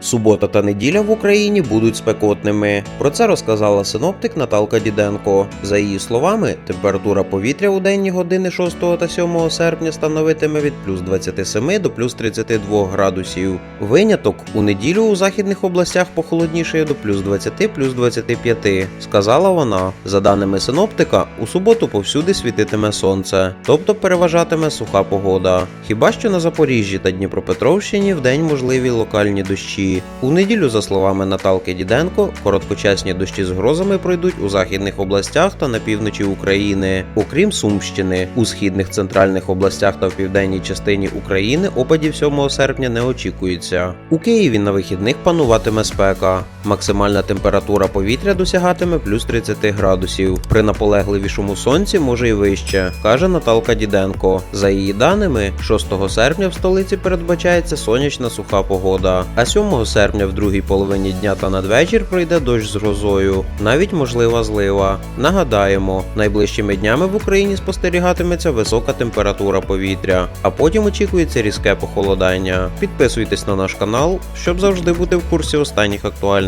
Субота та неділя в Україні будуть спекотними. Про це розказала синоптик Наталка Діденко. За її словами, температура повітря у денні години 6 та 7 серпня становитиме від плюс 27 до плюс 32 градусів. Виняток у неділю у західних областях похолодніше до плюс 20 плюс 25, сказала вона. За даними синоптика, у суботу повсюди світитиме сонце, тобто переважатиме суха погода. Хіба що на Запоріжжі та Дніпропетровщині вдень можливі локальні дощі. У неділю, за словами Наталки Діденко, короткочасні дощі з грозами пройдуть у західних областях та на півночі України, окрім Сумщини. У східних центральних областях та в південній частині України опадів 7 серпня не очікується. У Києві на вихідних пануватиме спека. Максимальна температура повітря досягатиме плюс 30 градусів. При наполегливішому сонці може й вище, каже Наталка Діденко. За її даними, 6 серпня в столиці передбачається сонячна суха погода, а 7 серпня в другій половині дня та надвечір пройде дощ з грозою, навіть можлива злива. Нагадаємо, найближчими днями в Україні спостерігатиметься висока температура повітря, а потім очікується різке похолодання. Підписуйтесь на наш канал, щоб завжди бути в курсі останніх актуальних